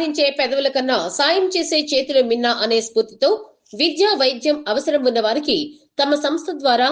సాధించే పెదవుల కన్నా సాయం చేసే చేతులు మిన్న అనే స్ఫూర్తితో విద్య వైద్యం అవసరం ఉన్న వారికి తమ సంస్థ ద్వారా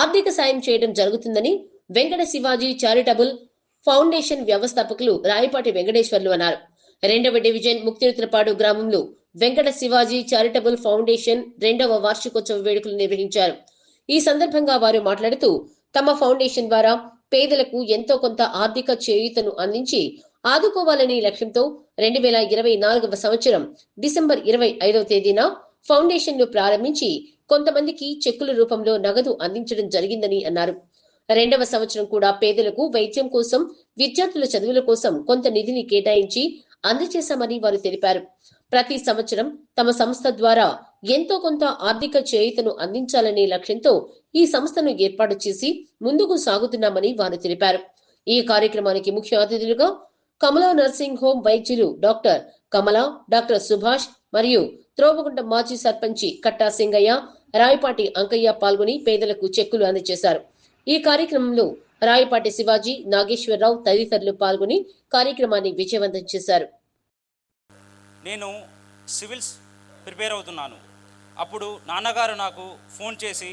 ఆర్థిక సాయం చేయడం జరుగుతుందని వెంకట శివాజీ చారిటబుల్ ఫౌండేషన్ వ్యవస్థాపకులు రాయపాటి వెంకటేశ్వర్లు అన్నారు. రెండవ డివిజన్ ముక్తిరుతులపాడు గ్రామంలో వెంకట శివాజీ చారిటబుల్ ఫౌండేషన్ రెండవ వార్షికోత్సవ వేడుకలు నిర్వహించారు. ఈ సందర్భంగా వారు మాట్లాడుతూ తమ ఫౌండేషన్ ద్వారా పేదలకు ఎంతో కొంత ఆర్థిక చేయూతను అందించి ఆదుకోవాలనే లక్ష్యంతో రెండు వేల ఇరవై నాలుగవ సంవత్సరం డిసెంబర్ ఇరవై ఐదవ తేదీన ఫౌండేషన్ను ప్రారంభించి కొంతమందికి చెక్కుల రూపంలో నగదు అందించడం జరిగిందని అన్నారు. రెండవ సంవత్సరం కూడా పేదలకు వైద్యం కోసం విద్యార్థుల చదువుల కోసం కొంత నిధిని కేటాయించి అందజేశామని వారు తెలిపారు. ప్రతి సంవత్సరం తమ సంస్థ ద్వారా ఎంతో కొంత ఆర్థిక చేయుతను అందించాలనే లక్ష్యంతో ఈ సంస్థను ఏర్పాటు చేసి ముందుకు సాగుతున్నామని వారు తెలిపారు. ఈ కార్యక్రమానికి ముఖ్య అతిథులుగా కమలా నర్సింగ్ హోమ్ వైద్యులు డాక్టర్ కమలా డాక్టర్ సుభాష్ మరియు త్రోవగుంట మాజీ సర్పంచి కట్టా సింగయ్య రాయపాటి అంకయ్య పాల్గొని పేదలకు చెక్కులు అందజేశారు. ఈ కార్యక్రమంలో రాయపాటి శివాజీ నాగేశ్వరరావు తదితరులు పాల్గొని కార్యక్రమాన్ని విజయవంతం చేశారు. నేను సివిల్స్ ప్రిపేర్ అవుతున్నాను. అప్పుడు నాన్నగారు నాకు ఫోన్ చేసి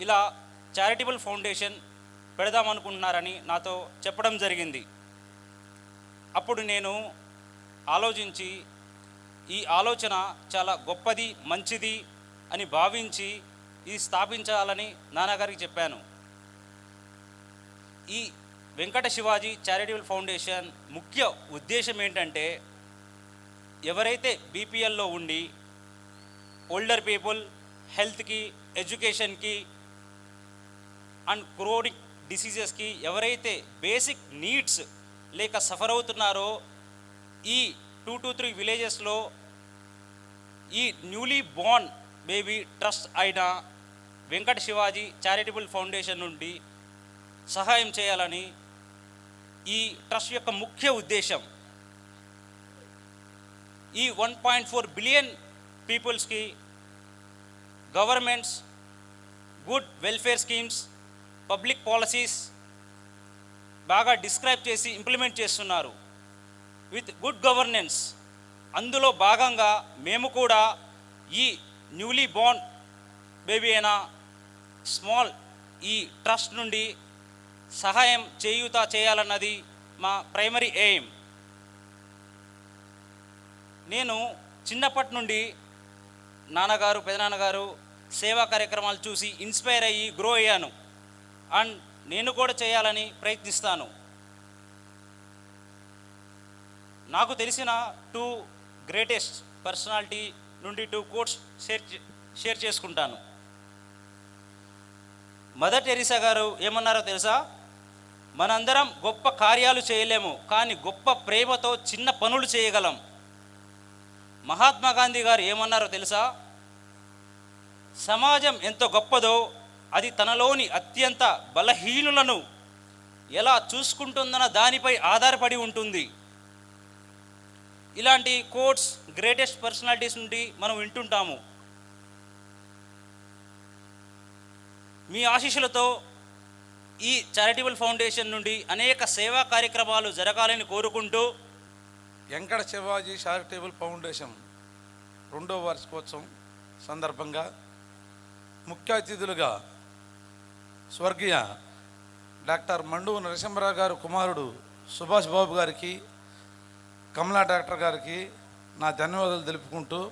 ఇలా చారిటబుల్ ఫౌండేషన్ పెడదామనుకుంటున్నారని నాతో చెప్పడం జరిగింది. అప్పుడు నేను ఆలోచించి ఈ ఆలోచన చాలా గొప్పది మంచిది అని భావించి ఇది స్థాపించాలని నాన్నగారికి చెప్పాను. ఈ వెంకట శివాజీ చారిటబుల్ ఫౌండేషన్ ముఖ్య ఉద్దేశం ఏంటంటే ఎవరైతే బీపీఎల్లో ఉండి ఓల్డర్ పీపుల్ హెల్త్కి ఎడ్యుకేషన్కి అండ్ క్రోనిక్ డిసీజెస్కి ఎవరైతే బేసిక్ నీడ్స్ లేక సఫర్ అవుతున్నారో ఈ టూ టు త్రీ విలేజెస్లో ఈ న్యూలీ బోర్న్ బేబీ ట్రస్ట్ అయిన వెంకట శివాజీ చారిటబుల్ ఫౌండేషన్ నుండి సహాయం చేయాలని ఈ ట్రస్ట్ యొక్క ముఖ్య ఉద్దేశం. ఈ one point four billion పీపుల్స్కి governments good welfare schemes public policies బాగా డిస్క్రైబ్ చేసి ఇంప్లిమెంట్ చేస్తున్నారు. With good governance. అందులో భాగంగా మేము కూడా ఈ న్యూలీ బోర్న్ బేబీ అయిన స్మాల్ ఈ ట్రస్ట్ నుండి సహాయం చేయూత చేయాలన్నది మా ప్రైమరీ ఎయిమ్. నేను చిన్నప్పటి నుండి నాన్నగారు పెదనాన్నగారు సేవా కార్యక్రమాలు చూసి ఇన్స్పైర్ అయ్యి గ్రో అయ్యాను. అండ్ నేను కూడా చేయాలని ప్రయత్నిస్తాను. నాకు తెలిసిన టూ గ్రేటెస్ట్ పర్సనాలిటీ నుండి టూ కోట్స్ షేర్ చే- షేర్ చేసుకుంటాను. మదర్ టెరిసా గారు ఏమన్నారో తెలుసా? మనందరం గొప్ప కార్యాలు చేయలేము కానీ గొప్ప ప్రేమతో చిన్న పనులు చేయగలం. మహాత్మా గాంధీ గారు ఏమన్నారో తెలుసా? సమాజం ఎంత గొప్పదో అది తనలోని అత్యంత బలహీనులను ఎలా చూసుకుంటుందన్న దానిపై ఆధారపడి ఉంటుంది. ఇలాంటి కోట్స్ గ్రేటెస్ట్ పర్సనాలిటీస్ నుండి మనం వింటుంటాము. మీ ఆశీస్సులతో ఈ చారిటబుల్ ఫౌండేషన్ నుండి అనేక సేవా కార్యక్రమాలు జరగాలని కోరుకుంటూ వెంకట శివాజీ చారిటబుల్ ఫౌండేషన్ రెండో వార్షికోత్సవం సందర్భంగా ముఖ్య అతిథులుగా స్వర్గీయ డాక్టర్ మండు నరసింహరావు గారు కుమారుడు సుభాష్ బాబు గారికి కమలా డాక్టర్ గారికి నా ధన్యవాదాలు తెలుపుకుంటూ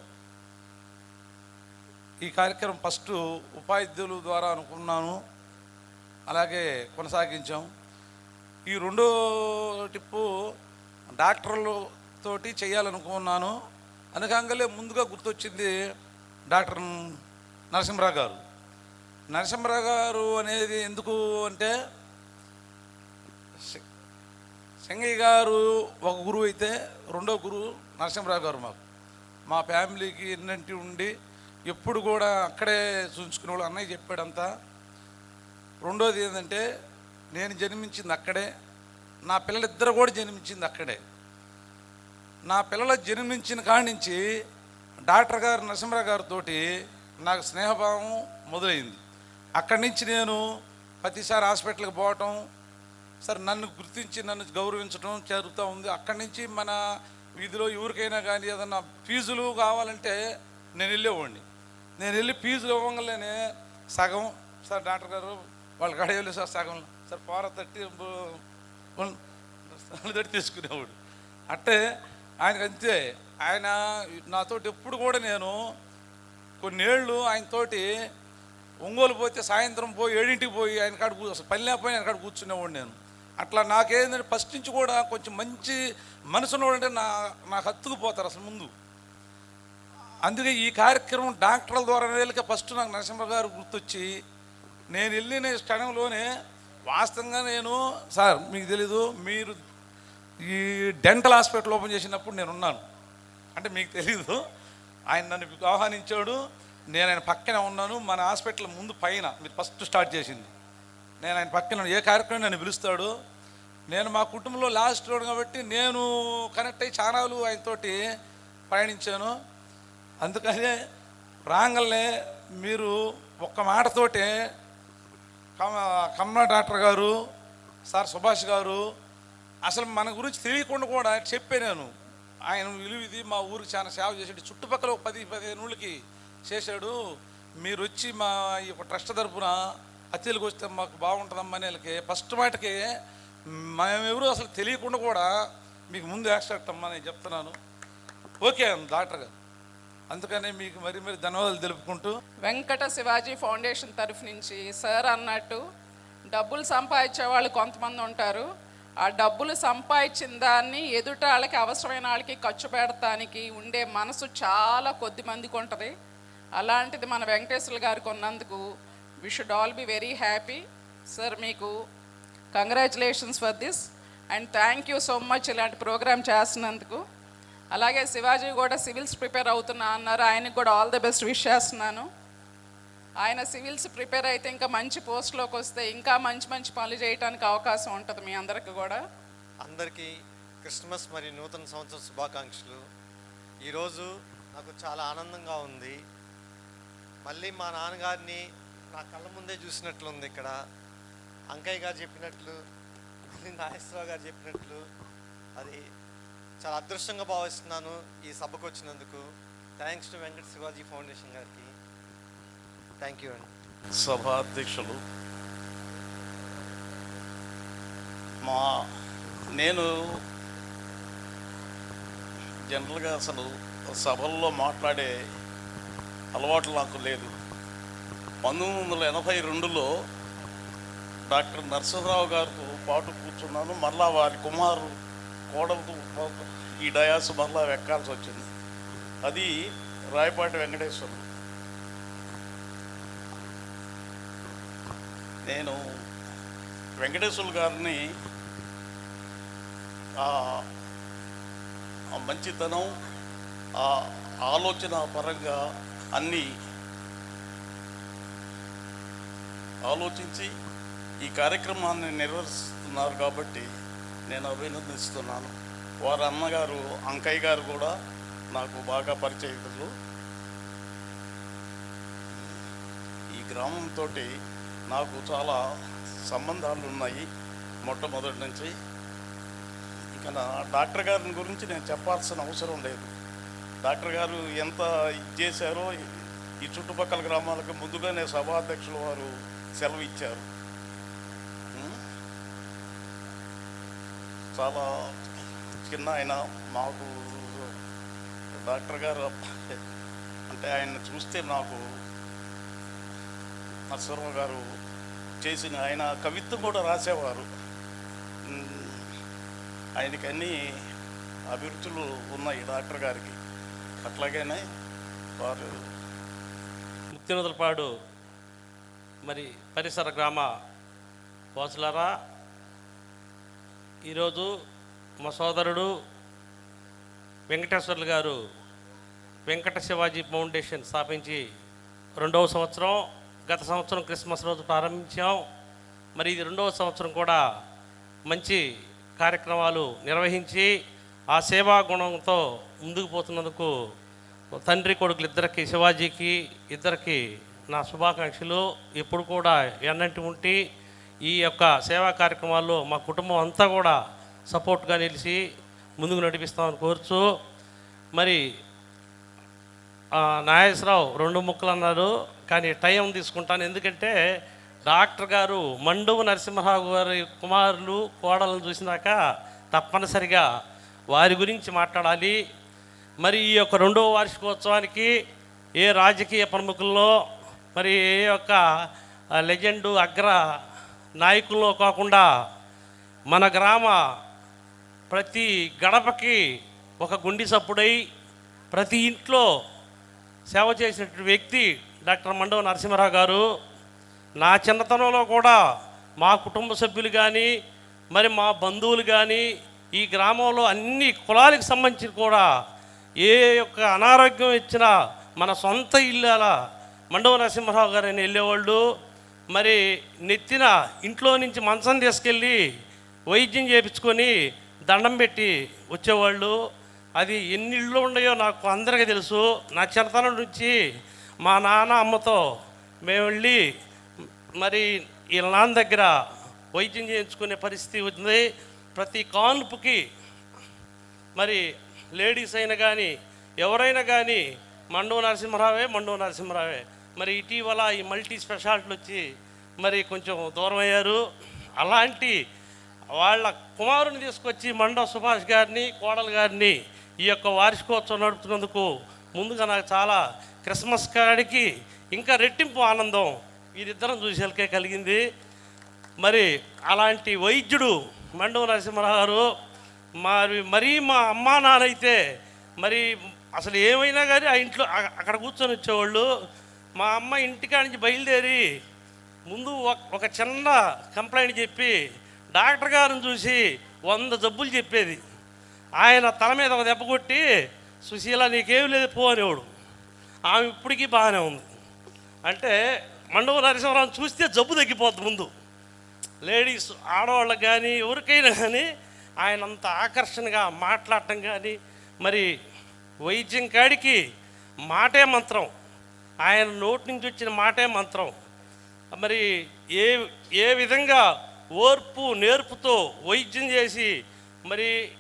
ఈ కార్యక్రమం ఫస్ట్ ఉపాధ్యుల ద్వారా అనుకున్నాను అలాగే కొనసాగించాం. ఈ రెండో టిప్పు డాక్టర్లతోటి చేయాలనుకున్నాను. అనగానే ముందుగా గుర్తొచ్చింది డాక్టర్ నరసింహరావు గారు. నరసింహరావు గారు అనేది ఎందుకు అంటే సంగయ్య సింగయ్య గారు ఒక గురువు అయితే రెండో గురువు నరసింహరావు గారు మాకు. మా ఫ్యామిలీకి ఎన్నంటి ఉండి ఎప్పుడు కూడా అక్కడే చూసుకునే వాళ్ళు అన్నయ్య చెప్పాడంతా. రెండోది ఏంటంటే నేను జన్మించింది అక్కడే నా పిల్లలిద్దరు కూడా జన్మించింది అక్కడే. నా పిల్లలు జన్మించిన కాడి నుంచి డాక్టర్ గారు నరసింహరావు గారితో నాకు స్నేహభావం మొదలైంది. అక్కడి నుంచి నేను ప్రతిసారి హాస్పిటల్కి పోవటం సార్ నన్ను గుర్తించి నన్ను గౌరవించడం జరుగుతూ ఉంది. అక్కడి నుంచి మన వీధిలో ఎవరికైనా కానీ ఏదన్నా ఫీజులు కావాలంటే నేను వెళ్ళేవాడిని. నేను వెళ్ళి ఫీజులు ఇవ్వగానే సగం సార్ డాక్టర్ గారు వాళ్ళ కాడ సార్ సగం సార్ పోర తట్టి తట్టి తీసుకునేవాడు. అంటే ఆయనకు అంతే. ఆయన నాతోటి ఎప్పుడు కూడా నేను కొన్నేళ్ళు ఆయనతోటి ఒంగోలు పోతే సాయంత్రం పోయి ఏడింటికి పోయి ఆయన కాడ కూ అసలు పని లేకపోయినా ఆయన కాడ కూర్చునేవాడు నేను. అట్లా నాకేంటంటే ఫస్ట్ నుంచి కూడా కొంచెం మంచి మనసును అంటే నా నాకు హత్తుకుపోతారు అసలు ముందు. అందుకే ఈ కార్యక్రమం డాక్టర్ల ద్వారా వెళ్ళక ఫస్ట్ నాకు నరసింహ గారు గుర్తొచ్చి నేను వెళ్ళిన క్షణంలోనే వాస్తవంగా నేను సార్ మీకు తెలీదు మీరు ఈ డెంటల్ హాస్పిటల్ ఓపెన్ చేసినప్పుడు నేను ఉన్నాను. అంటే మీకు తెలీదు ఆయన నన్ను ఆహ్వానించాడు. నేను ఆయన పక్కన ఉన్నాను మన హాస్పిటల్ ముందు పైన మీరు ఫస్ట్ స్టార్ట్ చేసింది. నేను ఆయన పక్కన ఏ కార్యక్రమం నన్ను పిలుస్తాడు? నేను మా కుటుంబంలో లాస్ట్ రోడ్ కాబట్టి నేను కనెక్ట్ అయ్యి చానాలు ఆయనతోటి పయనించాను. అందుకనే రాంగల్నే మీరు ఒక్క మాటతోటే కమ కమలా డాక్టర్ గారు సార్ సుభాష్ గారు అసలు మన గురించి తెలియకుండా కూడా చెప్పే నేను. ఆయన విలువ ఇది మా ఊరికి చాలా సేవ చేసేటి చుట్టుపక్కల ఒక పది పదిహేను ఊళ్ళకి చేశాడు మీరు వచ్చి మా ఈ ట్రస్ట్ తరపున అతిథులకు వస్తే మాకు బాగుంటుందమ్మా అని వీళ్ళకి ఫస్ట్ మాటకి మేమెవరు అసలు తెలియకుండా కూడా మీకు ముందు యాక్సెప్ట్ అమ్మా నేను చెప్తున్నాను. ఓకే డాక్టర్ గారు. అందుకనే మీకు మరి మరి ధన్యవాదాలు తెలుపుకుంటూ. వెంకట శివాజీ ఫౌండేషన్ తరఫు నుంచి సార్ అన్నట్టు డబ్బులు సంపాదించే వాళ్ళు కొంతమంది ఉంటారు. ఆ డబ్బులు సంపాదించిన దాన్ని ఎదుట వాళ్ళకి అవసరమైన వాళ్ళకి ఖర్చు పెడతానికి ఉండే మనసు చాలా కొద్ది మందికి ఉంటుంది. అలాంటిది మన వెంకటేశ్వర గారు కొన్నందుకు we should all be very happy sir మీకు congratulations for this and thank you so much ఇలాంటి ప్రోగ్రామ్ చేస్తున్నందుకు. అలాగే శివాజీ కూడా సివిల్స్ ప్రిపేర్ అవుతున్నా అన్నారు. ఆయనకు కూడా ఆల్ ది బెస్ట్ విష్ చేస్తున్నాను. ఆయన సివిల్స్ ప్రిపేర్ అయితే ఇంకా మంచి పోస్ట్లోకి వస్తే ఇంకా మంచి మంచి పనులు చేయడానికి అవకాశం ఉంటుంది మీ అందరికి కూడా. అందరికీ క్రిస్మస్ మరియు నూతన సంవత్సర శుభాకాంక్షలు. ఈరోజు నాకు చాలా ఆనందంగా ఉంది. మళ్ళీ మా నాన్నగారిని నా కళ్ళ ముందే చూసినట్లుంది ఇక్కడ. అంకయ్య గారు చెప్పినట్లు మళ్ళీ నాగేశ్వరరావు గారు చెప్పినట్లు అది చాలా అదృష్టంగా భావిస్తున్నాను ఈ సభకు వచ్చినందుకు. Thanks to Venkata Shivaji foundation గారికి. థ్యాంక్ యూ అండి. సభాధ్యక్షులు మా నేను జనరల్గా అసలు సభల్లో మాట్లాడే అలవాటు నాకు లేదు. పంతొమ్మిది వందల ఎనభై రెండులో డాక్టర్ నరసింహరావు గారితో పాటు కూర్చున్నాను. మరలా వారి కుమారు కోడలతో ఈ డయాస్ మరలా వెక్కాల్సి వచ్చింది. అది రాయపాటి వెంకటేశ్వరుడు నేను వెంకటేశ్వరు గారిని ఆ మంచితనం ఆ ఆలోచన పరంగా అన్నీ ఆలోచించి ఈ కార్యక్రమాన్ని నిర్వహిస్తున్నారు కాబట్టి నేను అభినందిస్తున్నాను. వారి అన్నగారు అంకయ్య గారు కూడా నాకు బాగా పరిచయకులు ఈ గ్రామంతో నాకు చాలా సంబంధాలు ఉన్నాయి మొట్టమొదటి నుంచి. ఇక డాక్టర్ గారిని గురించి నేను చెప్పాల్సిన అవసరం లేదు. డాక్టర్ గారు ఎంత ఇది చేశారో ఈ చుట్టుపక్కల గ్రామాలకు ముందుగానే సభాధ్యక్షులు వారు సెలవు ఇచ్చారు. చాలా చిన్న ఆయన మాకు డాక్టర్ గారు అంటే ఆయన చూస్తే నాకు నరసింహరావు గారు చేసిన ఆయన కవిత్వం కూడా రాసేవారు. ఆయనకి అన్ని అభిరుచులు ఉన్నాయి డాక్టర్ గారికి. అట్లాగేనే? వారు ముక్తినదులపాడు మరి పరిసర గ్రామ వాసులారా ఈరోజు మా సోదరుడు వెంకటేశ్వర్లు గారు వెంకట శివాజీ ఫౌండేషన్ స్థాపించి రెండవ సంవత్సరం గత సంవత్సరం క్రిస్మస్ రోజు ప్రారంభించాం. మరి ఇది రెండవ సంవత్సరం కూడా మంచి కార్యక్రమాలు నిర్వహించి ఆ సేవా గుణంతో ముందుకు పోతున్నందుకు తండ్రి కొడుకులు ఇద్దరికి శివాజీకి ఇద్దరికి నా శుభాకాంక్షలు. ఎప్పుడు కూడా ఎన్నంటి ఉంటే ఈ యొక్క సేవా కార్యక్రమాల్లో మా కుటుంబం అంతా కూడా సపోర్ట్గా నిలిచి ముందుకు నడిపిస్తామని కోరుచు. మరి నాగేశ్వరరావు రెండు ముక్కలు అన్నారు కానీ టైం తీసుకుంటాను. ఎందుకంటే డాక్టర్ గారు మండువు నరసింహరావు గారి కుమారులు కోడలను చూసినాక తప్పనిసరిగా వారి గురించి మాట్లాడాలి. మరి ఈ యొక్క రెండవ వార్షికోత్సవానికి ఏ రాజకీయ ప్రముఖుల్లో మరి ఏ యొక్క లెజెండు అగ్ర నాయకుల్లో కాకుండా మన గ్రామ ప్రతి గడపకి ఒక గుండి సప్పుడై ప్రతి ఇంట్లో సేవ చేసినటువంటి వ్యక్తి డాక్టర్ మండవ నరసింహరావు గారు. నా చిన్నతనంలో కూడా మా కుటుంబ సభ్యులు కానీ మరి మా బంధువులు కానీ ఈ గ్రామంలో అన్ని కులాలకు సంబంధించి కూడా ఏ యొక్క అనారోగ్యం ఇచ్చినా మన సొంత ఇల్లాల మండవ నరసింహరావు గారు అని వెళ్ళేవాళ్ళు. మరి నెత్తిన ఇంట్లో నుంచి మంచం తీసుకెళ్ళి వైద్యం చేయించుకొని దండం పెట్టి వచ్చేవాళ్ళు. అది ఎన్ని ఇళ్ళు ఉన్నాయో నాకు అందరికీ తెలుసు. నా చిన్నతనం నుంచి మా నాన్న అమ్మతో మేము వెళ్ళి మరి వీళ్ళ నాన్న దగ్గర వైద్యం చేయించుకునే పరిస్థితి ఉంది ప్రతి కాన్పుకి మరి లేడీస్ అయినా కానీ ఎవరైనా కానీ మండవ నరసింహరావే మండవ నరసింహరావే. మరి ఇటీవల ఈ మల్టీ స్పెషాలిటీలు వచ్చి మరి కొంచెం దూరం అయ్యారు అలాంటి వాళ్ళ కుమారుని తీసుకొచ్చి మండవ సుభాష్ గారిని కోడలు గారిని ఈ యొక్క వార్షికోత్సవం నడుపుతున్నందుకు ముందుగా నాకు చాలా క్రిస్మస్ కాడికి ఇంకా రెట్టింపు ఆనందం వీరిద్దరం చూసేలకే కలిగింది. మరి అలాంటి వైద్యుడు మండవ నరసింహరావు గారు మరి మరీ మా అమ్మా నాన్నైతే మరి అసలు ఏమైనా కానీ ఆ ఇంట్లో అక్కడ కూర్చొని వచ్చేవాళ్ళు. మా అమ్మ ఇంటికాడ నుంచి బయలుదేరి ముందు ఒక- ఒక చిన్న కంప్లైంట్ చెప్పి డాక్టర్ గారిని చూసి వంద జబ్బులు చెప్పేది. ఆయన తల మీద ఒక దెబ్బ కొట్టి సుశీల నీకేం లేదు పో అనేవాడు. ఆమె ఇప్పటికీ బాగానే ఉంది. అంటే మండవ నరసింహరావు చూస్తే జబ్బు తగ్గిపోద్ది ముందు. లేడీస్ ఆడవాళ్ళకి కానీ ఎవరికైనా కానీ ఆయన అంత ఆకర్షణగా మాట్లాడటం కానీ మరి వైద్యం కాడికి మాటే మంత్రం. ఆయన నోటి నుంచి వచ్చిన మాటే మంత్రం. మరి ఏ ఏ విధంగా ఓర్పు నేర్పుతో వైద్యం చేసి మరి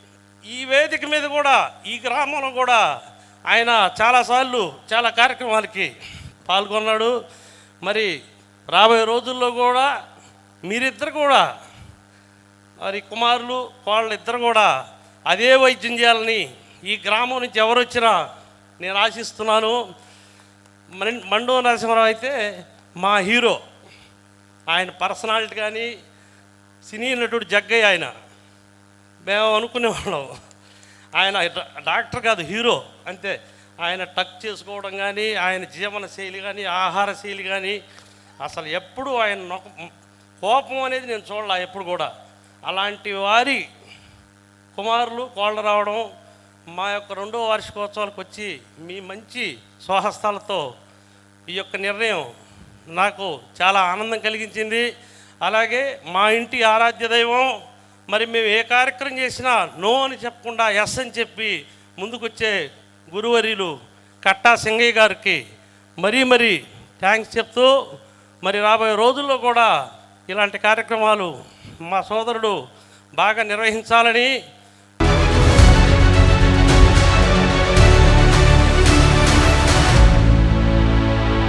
ఈ వేదిక మీద కూడా ఈ గ్రామంలో కూడా ఆయన చాలాసార్లు చాలా కార్యక్రమాలకి పాల్గొన్నాడు. మరి రాబోయే రోజుల్లో కూడా మీరిద్దరు కూడా మరి కుమారులు వాళ్ళిద్దరు కూడా అదే వైద్యం చేయాలని ఈ గ్రామం నుంచి ఎవరు వచ్చినా నేను ఆశిస్తున్నాను. మన్- నరసింహరావు అయితే మా హీరో. ఆయన పర్సనాలిటీ కానీ సినీ నటుడు జగ్గయ్య ఆయన. మేము అనుకునేవాళ్ళం ఆయన డాక్టర్ కాదు హీరో. అంతే. ఆయన టక్ చేసుకోవడం కానీ ఆయన జీవన శైలి కానీ ఆహార శైలి కానీ అసలు ఎప్పుడు ఆయన నొక- కోపం అనేది నేను చూడాల ఎప్పుడు కూడా. అలాంటి వారి కుమారులు కోళ్ళ రావడం మా యొక్క రెండో వార్షికోత్సవాలకు వచ్చి మీ మంచి స్వహస్తాలతో ఈ యొక్క నిర్ణయం నాకు చాలా ఆనందం కలిగించింది. అలాగే మా ఇంటి ఆరాధ్య దైవం మరి మేము ఏ కార్యక్రమం చేసినా నో అని చెప్పకుండా ఎస్ అని చెప్పి ముందుకొచ్చే గురువర్యులు కట్టా సింగయ్య గారికి మరీ మరీ థ్యాంక్స్ చెప్తూ మరి రాబోయే రోజుల్లో కూడా ఇలాంటి కార్యక్రమాలు మా సోదరుడు బాగా నిర్వహించాలని